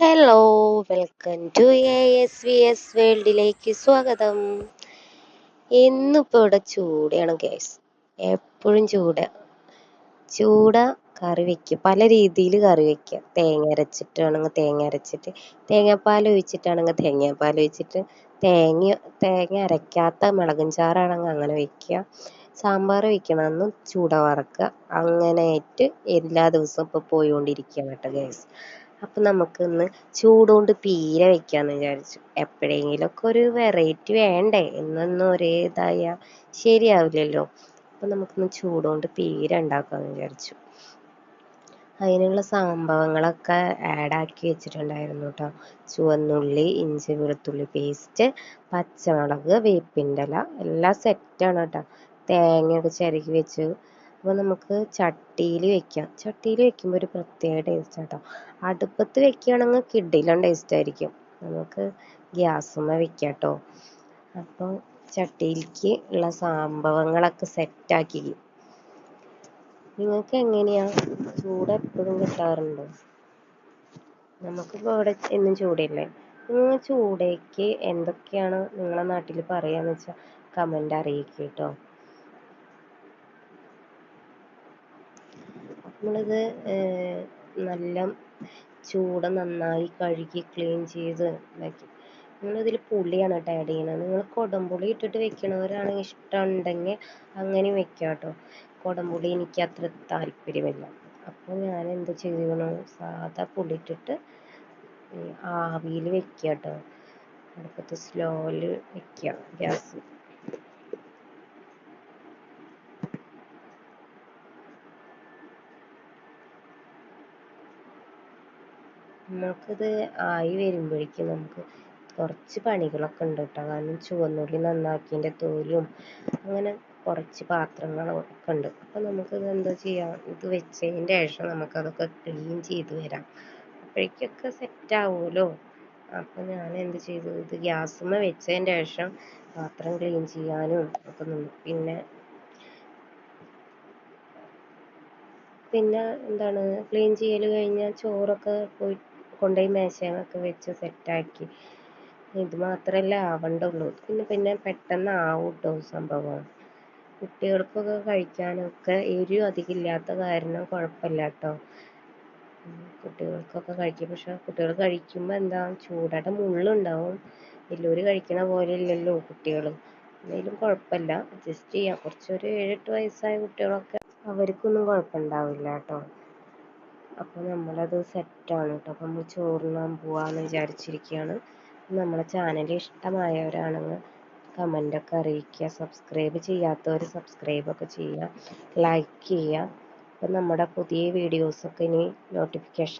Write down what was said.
Hello welcome to A S V S വേൾഡിലേക്ക് സ്വാഗതം. ഇന്നിപ്പോൾ ഇവിടെ ചൂടയാണ് ഗ്യാസ് എപ്പോഴും ചൂട. ചൂട കറി വെക്കുക പല രീതിയിൽ കറി വയ്ക്കുക തേങ്ങ അരച്ചിട്ടാണെങ്കിൽ തേങ്ങ അരച്ചിട്ട് തേങ്ങാപ്പാൽ ഒഴിച്ചിട്ടാണെങ്കിൽ തേങ്ങാപ്പാൽ ഒഴിച്ചിട്ട് തേങ്ങ തേങ്ങ അരയ്ക്കാത്ത മുളകും ചാറാണെങ്കിൽ അങ്ങനെ വെക്കുക സാമ്പാർ വെക്കണമെന്ന് ചൂട വറക്കുക അങ്ങനെയായിട്ട് എല്ലാ ദിവസവും ഇപ്പോൾ പോയിക്കൊണ്ടിരിക്കുകയാണ് കേട്ടോ ഗ്യാസ് അപ്പം നമുക്കിന്ന് ചൂടുകൊണ്ട് പീര വെക്കാമെന്ന് വിചാരിച്ചു. എപ്പോഴെങ്കിലുമൊക്കെ ഒരു വെറൈറ്റി വേണ്ടേ? എന്നൊന്നും ഒരേ ഇതായാൽ ശരിയാവില്ലല്ലോ. അപ്പം നമുക്കിന്ന് ചൂടുകൊണ്ട് പീര ഉണ്ടാക്കാമെന്ന് വിചാരിച്ചു. അതിനുള്ള സംഭവങ്ങളൊക്കെ ആക്കി വെച്ചിട്ടുണ്ടായിരുന്നു കേട്ടോ ചുവന്നുള്ളി ഇഞ്ചി വെളുത്തുള്ളി പേസ്റ്റ് പച്ചമുളക് വേപ്പിന്റെ ഇല എല്ലാം സെറ്റാണ് കേട്ടോ തേങ്ങയൊക്കെ ചിരകി വെച്ചു അപ്പോൾ നമുക്ക് ചട്ടിയിൽ വെക്കാം. ചട്ടിയിൽ വെക്കുമ്പോൾ ഒരു പ്രത്യേക ടേസ്റ്റ് കേട്ടോ അടുപ്പത്ത് വെക്കുകയാണെങ്കിൽ കിഡിലും ടേസ്റ്റ് ആയിരിക്കും. നമുക്ക് ഗ്യാസുമ്മ വെക്കാം കേട്ടോ അപ്പോൾ ചട്ടിയിലേക്ക് ഉള്ള സംഭവങ്ങളൊക്കെ സെറ്റാക്കി നിങ്ങൾക്ക് എങ്ങനെയാ? ചൂട് എപ്പോഴും കിട്ടാറുണ്ടോ? നമുക്കിപ്പോൾ ഇവിടെ എന്നും ചൂടില്ലേ? നിങ്ങൾ ചൂടേക്ക് എന്തൊക്കെയാണ് നിങ്ങളെ നാട്ടിൽ പറയാന്ന് വെച്ചാൽ കമന്റ് അറിയിക്കുക കേട്ടോ നമ്മളിത് നല്ല ചൂട നന്നായി കഴുകി ക്ലീൻ ചെയ്ത് ഇതാക്കി. നമ്മളിതിൽ പുളിയാണ് കേട്ടോ ആഡ് ചെയ്യണത്. നിങ്ങൾ കുടംപുളി ഇട്ടിട്ട് വെക്കണവരാണെങ്കിൽ ഇഷ്ടമുണ്ടെങ്കിൽ അങ്ങനെ വെക്കാം കേട്ടോ. കുടംപുളി എനിക്ക് അത്ര താല്പര്യമില്ല. അപ്പോൾ ഞാൻ എന്ത് ചെയ്യണം? സാധാ പുളി ഇട്ടിട്ട് ആവിയിൽ വെക്കുക കേട്ടോ. അടുപ്പത്ത് സ്ലോയിൽ വെക്കുക ഗ്യാസ്. നമുക്കിത് ആയി വരുമ്പോഴേക്കും നമുക്ക് കുറച്ച് പണികളൊക്കെ ഉണ്ട് കേട്ടോ കാരണം ചുവന്നുള്ളി നന്നാക്കിന്റെ തോലും അങ്ങനെ കുറച്ച് പാത്രങ്ങളൊക്കെ ഉണ്ട്. അപ്പോൾ നമുക്കിത് എന്താ ചെയ്യാം? ഇത് വെച്ചതിന്റെ ശേഷം നമുക്കതൊക്കെ ക്ലീൻ ചെയ്ത് വരാം. അപ്പോഴേക്കൊക്കെ സെറ്റ് ആവുമല്ലോ അപ്പോൾ ഞാൻ എന്ത് ചെയ്തു? ഇത് ഗ്യാസുമ്മ വെച്ചതിന്റെ ശേഷം പാത്രം ക്ലീൻ ചെയ്യാനും ഒക്കെ നിന്നു. പിന്നെ പിന്നെ എന്താണ്? ക്ലീൻ ചെയ്യൽ കഴിഞ്ഞാൽ ചോറൊക്കെ പോയി കൊണ്ടുപോയി മേശയൊക്കെ വെച്ച് സെറ്റാക്കി ഇത് മാത്രല്ല ആവണ്ടുള്ളൂ. പിന്നെ പിന്നെ പെട്ടെന്ന് ആവും സംഭവം. കുട്ടികൾക്കൊക്കെ കഴിക്കാനൊക്കെ എരിവ് അധികം ഇല്ലാത്ത കാരണം കുഴപ്പമില്ല കേട്ടോ കുട്ടികൾക്കൊക്കെ കഴിക്കും. പക്ഷെ കുട്ടികൾ കഴിക്കുമ്പോൾ എന്താ? ചൂടയുടെ മുള്ളുണ്ടാവും. വലിയവർ കഴിക്കണ പോലെ ഇല്ലല്ലോ കുട്ടികൾ. എന്നാലും കുഴപ്പമില്ല. അഡ്ജസ്റ്റ് ചെയ്യാം. കുറച്ചൊരു ഏഴെട്ട് വയസ്സായ കുട്ടികളൊക്കെ അവർക്കൊന്നും കുഴപ്പമുണ്ടാവില്ല കേട്ടോ അപ്പോൾ നമ്മളത് സെറ്റാണ് കേട്ടോ അപ്പോൾ നമ്മൾ ചോറുണ്ണാൻ പോവാന്ന് വിചാരിച്ചിരിക്കുകയാണ് നമ്മളെ ചാനൽ ഇഷ്ടമായവരാണെങ്കിൽ കമന്റൊക്കെ അറിയിക്കുക. സബ്സ്ക്രൈബ് ചെയ്യാത്തവർ സബ്സ്ക്രൈബൊക്കെ ചെയ്യുക. ലൈക്ക് ചെയ്യുക. അപ്പം നമ്മുടെ പുതിയ വീഡിയോസൊക്കെ ഇനി നോട്ടിഫിക്കേഷൻ